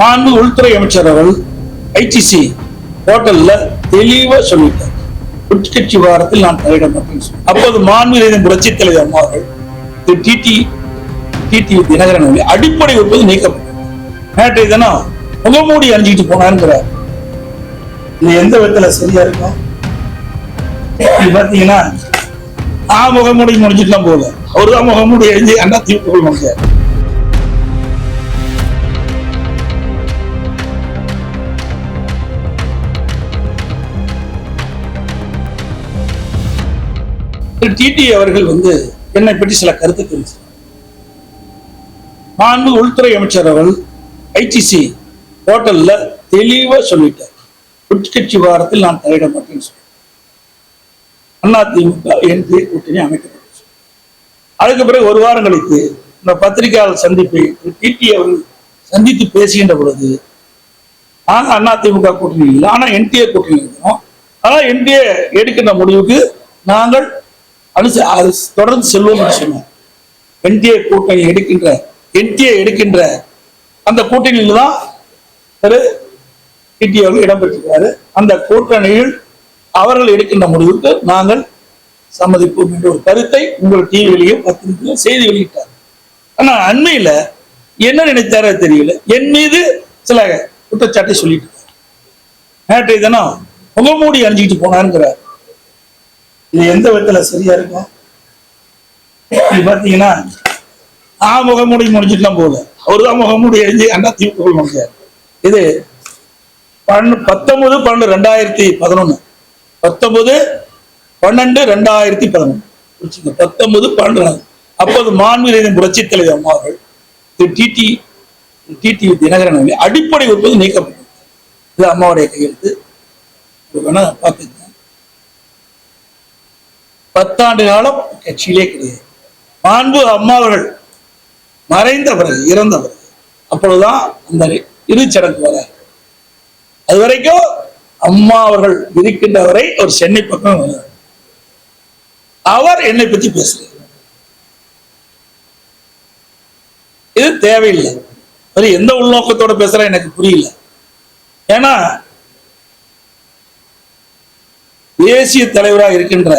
மாண்பு உள்துறை அமைச்சர் அவர்கள் ஐடிசி ஹோட்டல்ல தெளிவா சொல்லிட்டார். உட்கட்சி வாரத்தில் நான் தலையிட மாட்டேன் அப்போது மாண்பு புரட்சி தலைவர் அம்மா அவர்கள் டிடி டிடி தினகரன் அவர்கள் அடிப்படை ஒப்பது நீக்கப்பட்டது. நேற்றைய தினம் முகமூடி அணிஞ்சிட்டு போனாருங்கிறார் இது எந்த விதத்துல சரியா இருக்கும் பாத்தீங்கன்னா நான் முகமூடி முடிஞ்சிட்டுலாம் போகல. அவருதான் முகமூடி அழிஞ்சு அண்ணா திமுக முடிஞ்சார். திரு டிடி அவர்கள் வந்து என்னை பற்றி சில கருத்து தெரிவித்தார் மாண்பு உள்துறை அமைச்சர் அவர்கள் ஐடிசி ஹோட்டல்ல தெளிவா சொல்லிட்டார். உட்கட்சி வாரத்தில் நான் தலையிட மாட்டேன்னு சொல்லி அண்ணா திமுக என்பி கூட்டணி அமைக்கப்பட்டது அதுக்கு பிறகு ஒரு வாரம் கழித்து இந்த பத்திரிகையாளர் சந்திப்பை டிடி அவர்கள் சந்தித்து பேசுகின்ற பொழுது நாங்க அண்ணா திமுக கூட்டணி இல்லை ஆனால் என்டிஏ கூட்டணி இருக்கிறோம். ஆனா என்டிஏ எடுக்கின்ற முடிவுக்கு நாங்கள் அனுச அது தொடர்ந்து செல்வோம் என்று சொன்னோம் என்டிஏ கூட்டணி எடுக்கின்ற என்டிஏ எடுக்கின்ற அந்த கூட்டணியில் தான் திரு டிடி அவர்கள் இடம்பெற்றிருக்கிறாரு. அந்த கூட்டணியில் அவர்கள் எடுக்கின்ற முடிவுக்கு நாங்கள் சம்மதிப்போம் என்ற ஒரு கருத்தை உங்கள் டிவியிலையும் பத்திரிகையிலும் செய்தி வெளியிட்டார். ஆனா அண்மையில என்ன நினைத்தாரோ தெரியல. என் மீது சில குற்றச்சாட்டை சொல்லிட்டு இருக்காரு. நேற்றைய தினம் முகமூடி அணிஞ்சிக்கிட்டு போனாருங்கிறார். இது எந்த விதத்துல சரியா இருக்கும்? இது பாத்தீங்கன்னா நான் முகமூடி முடிஞ்சிட்டுலாம் போகல. அவர்தான் முகமூடி அழிஞ்சு அண்ணா திமுக முடிஞ்சார் இது பன்னு பத்தொன்பது பன்னெண்டு ரெண்டாயிரத்தி பதினொன்னு. பத்தொன்பது பன்னெண்டு ரெண்டாயிரத்தி பதினொன்று புரிச்சுங்க பத்தொன்பது பன்னெண்டு அப்போது மாண்புகளின் புரட்சி தலைவர் அம்மா அவர்கள்? திரு டிடி டிடி தினகரன் அடிப்படை உறுப்பு நீக்கப்பட்டது. இது அம்மாவுடைய கையெழுத்து. பார்த்து பத்தாண்டு காலம் கட்சியிலே கிடையாது. மாண்பு அம்மா அவர்கள் மறைந்த பிறகு இறந்த பிறகு அப்பொழுதுதான் அந்த இறுதிச்சடங்கு வர. அது வரைக்கும் அம்மா அவர்கள் இருக்கின்ற வரை ஒரு சென்னை பக்கம் அவர் என்னை பத்தி பேசுறார். இது தேவையில்லை. அது எந்த உள்நோக்கத்தோட பேசுறா எனக்கு புரியல. ஏன்னா தேசிய தலைவராக இருக்கின்ற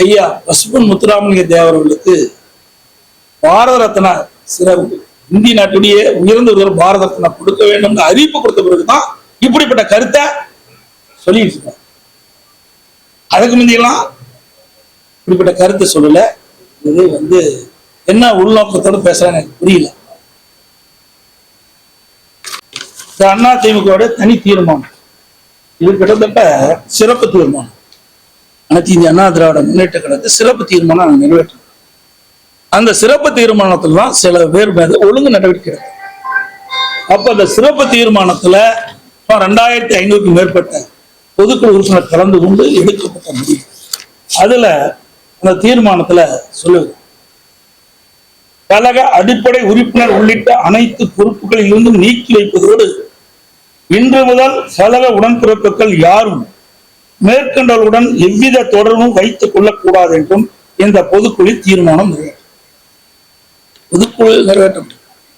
ஐயா பசுபன் முத்துராமலிங்க தேவர்களுக்கு பாரத ரத்னா சிறப்பு இந்திய நாட்டுடைய உயர்ந்த ஒரு பாரத ரத்னா கொடுக்க வேண்டும் அறிவிப்பு கொடுத்த பிறகுதான் இப்படிப்பட்ட கருத்தை சொல்லிட்டு இருக்காங்க அதுக்கு முந்தியெல்லாம் இப்படிப்பட்ட கருத்தை சொல்லல. இது வந்து என்ன உள்நோக்கத்தோடு பேசுறாங்க எனக்கு புரியல. அண்ணா திமுக தனி தீர்மானம். இது கிட்டத்தட்ட சிறப்பு தீர்மானம். அனைத்து இந்திய அண்ணா திராவிட முன்னேற்ற கழகத்தை சிறப்பு தீர்மானம் நாங்கள் நிறைவேற்றோம் அந்த சிறப்பு தீர்மானத்தில் தான் சில பேர் மேல ஒழுங்கு நடவடிக்கை எடுக்கும். அப்ப அந்த சிறப்பு தீர்மானத்துல ரெண்டாயிரத்தி ஐநூறுக்கும் மேற்பட்ட பொதுக்குழு உறுப்பினர் கலந்து கொண்டு எடுக்கப்பட்ட முடிவு. அதுல அந்த தீர்மானத்துல சொல்லுது. கழக அடிப்படை உறுப்பினர் உள்ளிட்ட அனைத்து பொறுப்புகளிலிருந்தும் நீக்கி வைப்பதோடு இன்று முதல் கழக உடன்பிறப்புகள் யாரும் மேற்கண்டவர்களுடன் எவ்வித தொடர்பும் வைத்துக் கொள்ளக்கூடாது என்றும் இந்த பொதுக்குழு தீர்மானம் நிறைவேற்றும் பொதுக்குழு நிறைவேற்றும்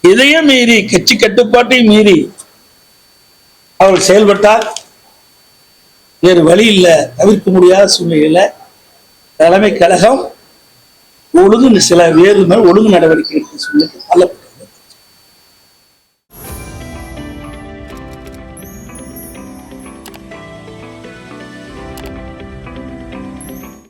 இதையும் மீறி கட்சி கட்டுப்பாட்டை மீறி அவர் செயல்பட்டால் வேறு வழி இல்லை தவிர்க்க முடியாத சூழ்நிலையில தலைமை கழகம் ஒழுங்கு சில வேறு மேல் ஒழுங்கு நடவடிக்கை எடுக்க சொல்லி